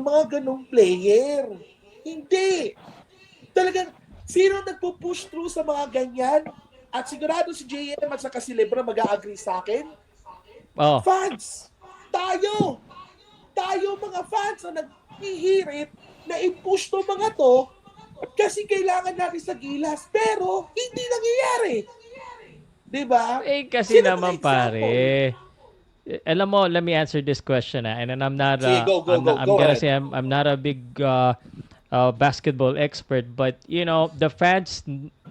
mga ganong player. Hindi. Talagang, sino nagpo-push through sa mga ganyan? At sigurado si JM at saka si Lebron mag-agree sa akin. Oh. Fans! Tayo! Tayo mga fans na naghihirit na i-push to mga to kasi kailangan natin sa gilas. Pero, hindi nangyayari. Di ba? Eh, kasi Sino naman pare. Alam mo, let me answer this question ah. And then I'm not, uh, go, go, I'm, go, I'm go gonna ahead. say I'm, I'm not a big uh, uh, basketball expert, but you know, the fans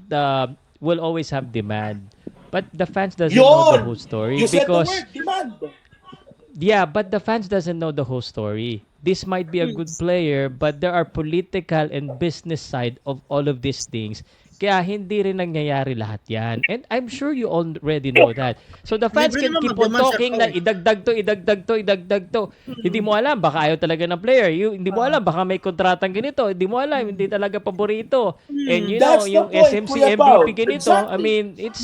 the will always have demand. But the fans doesn't know the whole story You said the because word, demand. Yeah, but the fans doesn't know the whole story. This might be a good player, but there are political and business side of all of these things. Kaya hindi rin nangyayari lahat yan. And I'm sure you already know that. So the fans Libre can keep on talking Sir na idagdag to, idagdag to, idagdag to. Hindi mo alam, baka ayaw talaga ng player. You, hindi mo alam, baka may kontratang ganito. Hindi mo alam, hindi talaga paborito. And you know, That's the yung point, SMC Kuya MVP ganito, I Exactly. mean, it's,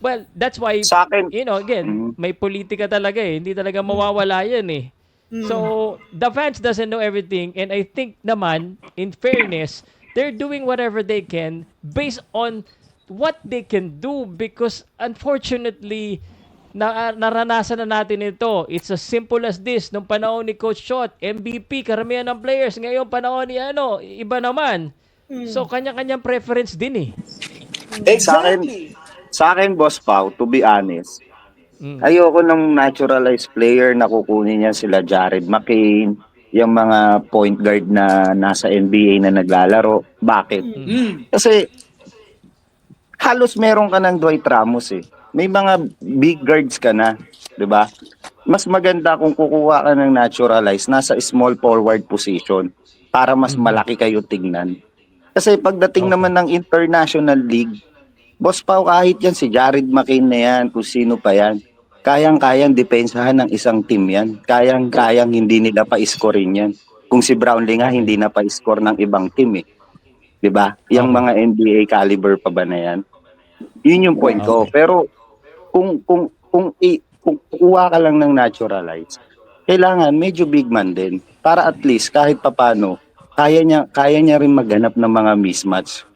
well, that's why Sa akin, you know, again, Mm. may politika talaga eh. Hindi talaga mawawala yan eh. So, the fans doesn't know everything and I think naman, in fairness, they're doing whatever they can based on what they can do because unfortunately, na naranasan na natin ito. It's as simple as this. Nung panahon ni Coach Shot, MVP, karamihan ng players. Ngayon, panahon ni ano, iba naman. So, kanya-kanyang preference din eh. Sa akin- Exactly. sa akin, Boss Pau, to be honest, Mm. ayoko ng naturalized player na kukunin niya sila Jared McCain, yung mga point guard na nasa NBA na naglalaro. Bakit? Mm. Kasi halos meron ka ng Dwight Ramos eh. May mga big guards ka na, 'di ba? Mas maganda kung kukuha ka ng naturalized nasa small forward position para mas malaki kayo tingnan. Kasi pagdating Okay. naman ng international league, Boss Pau kahit yan si Jared McCain na yan, kung sino pa yan, kayang-kayang depensahan ng isang team yan. Kayang-kayang hindi nila pa-scorein yan. Kung si Brownlee nga hindi na pa-score ng ibang team eh. 'Di ba? Yung mga NBA caliber pa ba na yan? Yun yung point ko. Pero kung kung kung, i, kung kukuha ka lang ng naturalized, kailangan medyo big man din para at least kahit papano kaya niya kaya niya rin maghanap ng mga mismatch,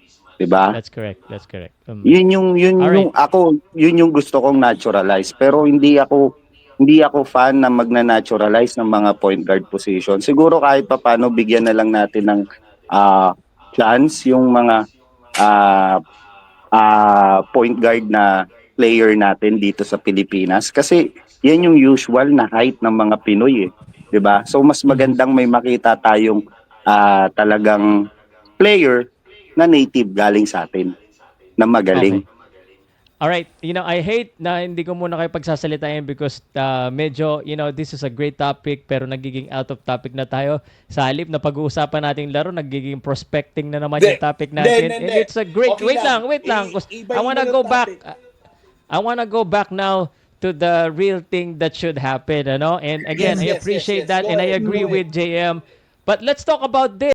'di ba? That's correct. That's correct. Um, Yun yung yun Alright. yung ako yun yung gusto kong naturalize pero hindi ako hindi ako fan na magna-naturalize ng mga point guard position. Siguro kahit papaano bigyan na lang natin ng ah, chance yung mga ah, ah, point guard na player natin dito sa Pilipinas kasi yan yung usual na height ng mga Pinoy eh. 'Di ba? So mas magandang may makita tayong ah, talagang player na native galing sa atin na magaling. Okay. Alright, you know, I hate na hindi ko muna kayo pagsasalitain because uh, medyo, you know, this is a great topic pero nagiging out of topic na tayo. Sa halip na pag-uusapan nating laro, nagiging prospecting na naman Hindi. yung topic natin. hindi, And hindi. it's a great, Okay wait lang, lang. wait lang. I- I wanna go back, topic. I wanna go back now to the real thing that should happen, ano? And again, Yes, I yes, yes, appreciate yes. that Go and I agree with JM. But let's talk about this.